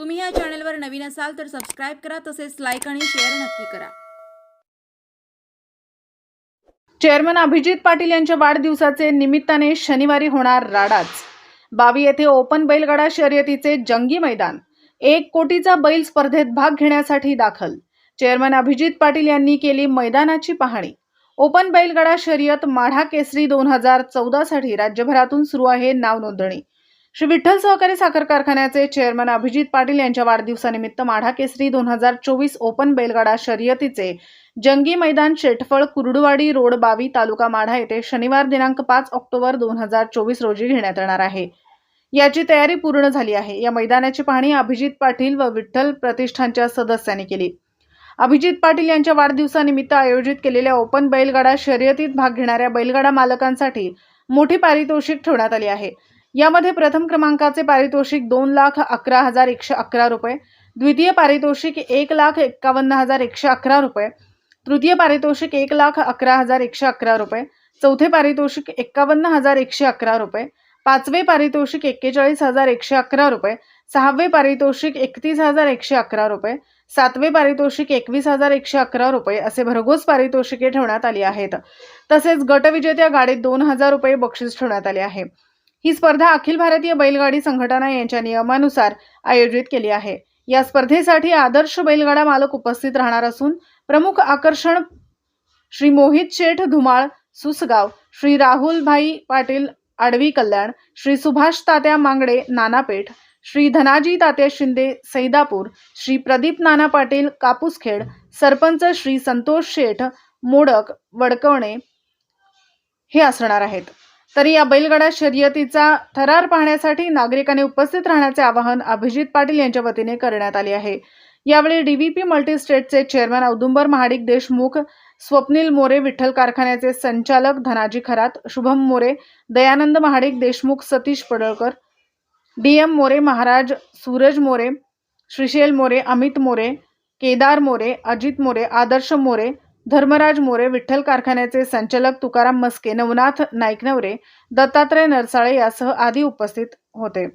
तुम्ही या चॅनलवर नवीन असाल तर सबस्क्राईब करा तसेच लाईक आणि शेअर नक्की करा. चेअरमन अभिजित पाटील यांच्या वाढदिवसाचे निमित्ताने शनिवारी होणार राडाच. बावी येथे ओपन बैलगाडा शर्यतीचे जंगी मैदान. एक कोटीचा बैल स्पर्धेत भाग घेण्यासाठी दाखल. चेअरमन अभिजित पाटील यांनी केली मैदानाची पाहणी. ओपन बैलगाडा शर्यत माढा केसरी दोन हजार चौदासाठी राज्यभरातून सुरू आहे नाव नोंदणी श्री विठ्ठल सहकारी साखर कारखान्याचे चेअरमन अभिजित पाटील यांच्या वाढदिवसानिमित्त माढा केसरी दोन हजार चोवीस ओपन बैलगाडा शर्यतीचे जंगी मैदान शेटफळ कुर्डुवाडी रोड बावी तालुका माढा येथे शनिवार दिनांक पाच ऑक्टोबर दोन हजार चोवीस रोजी घेण्यात येणार आहे. याची तयारी पूर्ण झाली आहे. या मैदानाची पाहणी अभिजित पाटील व विठ्ठल प्रतिष्ठानच्या सदस्यांनी केली. अभिजित पाटील यांच्या वाढदिवसानिमित्त आयोजित केलेल्या ओपन बैलगाडा शर्यतीत भाग घेणाऱ्या बैलगाडा मालकांसाठी मोठी पारितोषिक ठेवण्यात आली आहे. यामध्ये प्रथम क्रमांकाचे पारितोषिक दोन लाख अकरा हजार एकशे अकरा रुपये द्वितीय पारितोषिक एक लाख एक्कावन्न हजार एकशे अकरा रुपये तृतीय पारितोषिक एक लाख अकरा हजार एकशे अकरा रुपये चौथे पारितोषिक एक्कावन्न हजार एकशे अकरा रुपये पाचवे पारितोषिक एक्केचाळीस हजार एकशे अकरा रुपये सहावे पारितोषिक एकतीस हजार एकशे अकरा रुपये सातवे पारितोषिक एकवीस हजार एकशे अकरा रुपये असे भरघोस पारितोषिके ठेवण्यात आली आहेत. तसेच गटविजेत्या गाडीत दोन हजार रुपये बक्षीस ठेवण्यात आले आहे. ही स्पर्धा अखिल भारतीय बैलगाडी संघटना यांच्या नियमानुसार आयोजित केली आहे. या स्पर्धेसाठी आदर्श बैलगाडा मालक उपस्थित राहणार असून प्रमुख आकर्षण श्री मोहित शेठ धुमाळ सुसगाव श्री राहुल भाई पाटील आडवी कल्याण श्री सुभाष तात्या मांगडे नानापेठ श्री धनाजी तात्या शिंदे सैदापूर श्री प्रदीप नाना पाटील कापूसखेड सरपंच श्री संतोष शेठ मोडक वडकवणे हे असणार आहेत. तरी या बैलगाडा शर्यतीचा थरार पाहण्यासाठी नागरिकांनी उपस्थित राहण्याचे आवाहन अभिजित पाटील यांच्या वतीने करण्यात आले आहे. यावेळी डीव्हीपी मल्टीस्टेटचे चेअरमॅन औदुंबर महाडिक देशमुख स्वप्नील मोरे विठ्ठल कारखान्याचे संचालक धनाजी खरात शुभम मोरे दयानंद महाडिक देशमुख सतीश पडळकर डीएम मोरे महाराज सूरज मोरे श्रीशैल मोरे अमित मोरे केदार मोरे अजित मोरे आदर्श मोरे धर्मराज मोरे विठ्ठल कारखान्याचे संचालक तुकाराम मस्के नवनाथ नाईकनवरे दत्तात्रय नरसाळे यासह आदी उपस्थित होते.